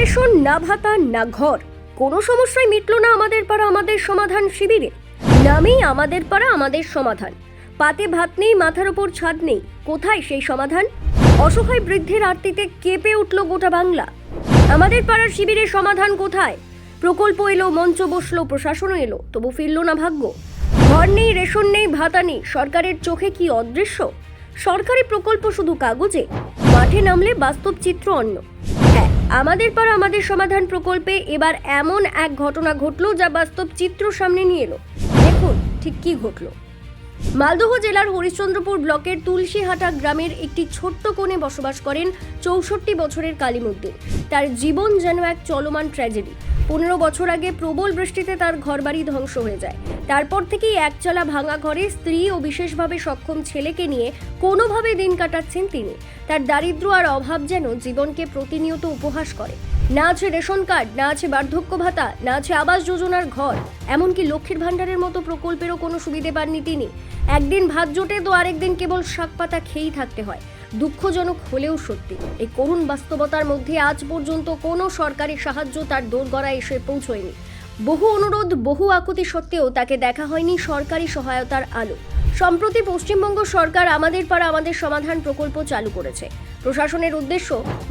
Ration না ভাতা, না ঘর, কোনো সমস্যায় মিটলো না আমাদের পাড়া, আমাদের সমাধান শিবিরে নামেই আমাদের পাড়া, আমাদের সমাধান। পাতে ভাত নেই, মাথার ওপর ছাদ নেই, কোথায় সেই সমাধান? অসহায় বৃদ্ধের আরতিতে কেঁপে উঠল গোটা বাংলা। আমাদের পাড়ার শিবিরের সমাধান কোথায়? প্রকল্প এলো, মঞ্চ বসল, প্রশাসনও এলো, তবু ফিরল না ভাগ্য। ঘর নেই, রেশন নেই, ভাতা নেই, সরকারের চোখে কি অদৃশ্য? সরকারি প্রকল্প শুধু কাগজে? মাঠে নামলে বাস্তব চিত্র অন্য। হ্যাঁ আমাদের পাড়া আমাদের সমাধান প্রকল্পে এবার এমন এক ঘটনা ঘটল যা বাস্তব চিত্র সামনে নিয়ে এলো। দেখুন ঠিক কি ঘটল। মালদহ জেলার হরিশ্চন্দ্রপুর ব্লকের তুলসীহাটা গ্রামের একটি ছোট্ট কোণে বসবাস করেন চৌষট্টি বছরের কালিমুদ্দিন। তার জীবন যেন এক চলমান ট্র্যাজেডি পনেরো বছর আগে প্রবল বৃষ্টিতে তার ঘরবাড়ি ধ্বংস হয়ে যায়। তারপর থেকেই একচালা ভাঙা ঘরে স্ত্রী ও বিশেষভাবে সক্ষম ছেলেকে নিয়ে কোনোভাবে দিন কাটাচ্ছেন তিনি। তার দারিদ্র আর অভাব যেন জীবনকে প্রতিনিয়ত উপহাস করে। না আছে রেশন কার্ড, না আছে বার্ধক্য ভাতা, না আছে আবাস যোজনার ঘর, এমনকি লক্ষ্মীর ভাণ্ডারের মতো প্রকল্পেরও কোনো সুবিধে পাননি তিনি। একদিন ভাত জোটে তো আরেকদিন কেবল শাক পাতা খেয়েই থাকতে হয়। দুঃখজনক হলেও সত্যি। এই করুণ বাস্তবতার মধ্যে আজ পর্যন্ত কোনো সরকারি সাহায্য তার দোরগড়ায় এসে পৌঁছয়নি। বহু অনুরোধ, বহু আকুতি সত্ত্বেও তাকে দেখা হয়নি সরকারি সহায়তার আলো। সম্প্রতি পশ্চিমবঙ্গ সরকার আমাদের পাড়া আমাদের সমাধান প্রকল্প চালু করেছে। প্রশাসনের উদ্দেশ্য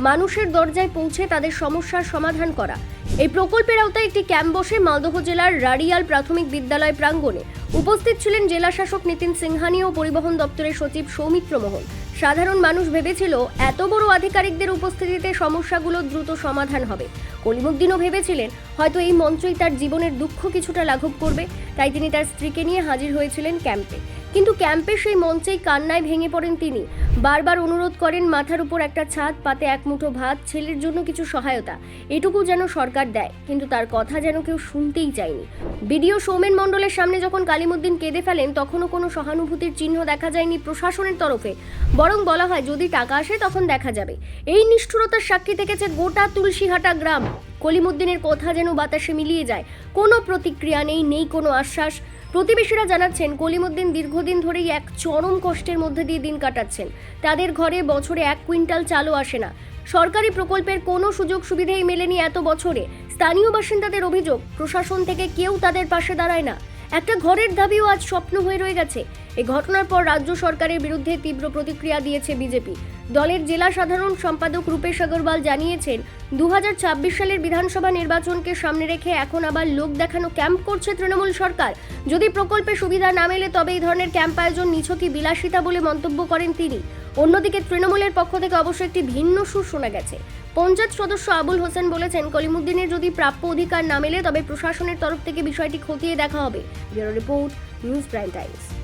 মানুষের দরজায় পৌঁছে তাদের সমস্যার সমাধান করা। এই প্রকল্পের আওতায় একটি ক্যাম্প বসে মালদহ জেলার রাড়িয়াল প্রাথমিক বিদ্যালয় প্রাঙ্গণে উপস্থিত ছিলেন জেলা শাসক নীতিন সিংহানি ও পরিবহন দপ্তরের সচিব সৌমিত্র মোহন সাধারণ মানুষ ভেবেছিল, এত বড় আধিকারিকদের উপস্থিতিতে সমস্যাগুলো দ্রুত সমাধান হবে। কলিমুদ্দিনও ভেবেছিলেন, হয়তো এই মঞ্চই তার জীবনের দুঃখ কিছুটা লাঘব করবে। তাই তিনি তার স্ত্রীকে নিয়ে হাজির হয়েছিলেন ক্যাম্পে। কিন্তু ক্যাম্পে সেই মঞ্চেই কান্নায় ভেঙে পড়েন তিনি। বারবার অনুরোধ করেন, মাথার উপর একটা ছাদ, পাতে এক মুঠো ভাত, ছেলের জন্য কিছু সহায়তা। এটুকু যেন সরকার দেয়, কিন্তু তার কথা যেন কেউ শুনতেই চায়নি। বিডিও সৌমেন মণ্ডলের সামনে যখন কালিমুদ্দিন কেঁদে ফেলেন, তখনও কোনো সহানুভূতির চিহ্ন দেখা যায়নি প্রশাসনের তরফে। বরং বলা হয়, যদি টাকা আসে, তখন দেখা যাবে। এই নিষ্ঠুরতার সাক্ষী থেকেছে গোটা তুলসীহাটা গ্রাম। কলিমুদ্দিনের কথা যেন বাতাসে মিলিয়ে যায়, কোনো প্রতিক্রিয়া নেই নেই কোনো আশ্বাস। প্রতিবেশীরা জানাচ্ছেন, কলিমুদ্দিন দীর্ঘদিন ধরেই এক চরম কষ্টের মধ্যে দিয়ে দিন কাটাচ্ছেন। তাদের ঘরে বছরে এক কুইন্টাল চালও আসে না। সরকারি প্রকল্পের কোনো সুযোগ সুবিধাই মেলেনি এত বছরে। স্থানীয় বাসিন্দাদের অভিযোগ, প্রশাসন থেকে কেউ তাদের পাশে দাঁড়ায় না। একটা ঘরের দাবিও আজ স্বপ্ন হয়ে রয়ে গেছে। এই ঘটনার পর রাজ্য সরকারের বিরুদ্ধে তীব্র প্রতিক্রিয়া দিয়েছে বিজেপি। দলের জেলা সাধারণ সম্পাদক রূপেশ আগরওয়াল জানিয়েছেন দু হাজার ছাব্বিশ সালের বিধানসভা নির্বাচনকে সামনে রেখে এখন আবার লোক দেখানো ক্যাম্প করছে তৃণমূল সরকার। যদি প্রকল্পে সুবিধা না মেলে, তবে এই ধরনের ক্যাম্প আয়োজন নিছকই বিলাসিতা বলে মন্তব্য করেন তিনি। অন্যদিকে তৃণমূলের পক্ষ থেকে অবশ্য একটি ভিন্ন সুর শোনা গেছে। পঞ্চায়েত সদস্য আবুল হোসেন বলেছেন, কলিমুদ্দিনের যদি প্রাপ্য অধিকার না মেলে, তবে প্রশাসনের তরফ থেকে বিষয়টি খতিয়ে দেখা হবে। Bureau report, news prime times.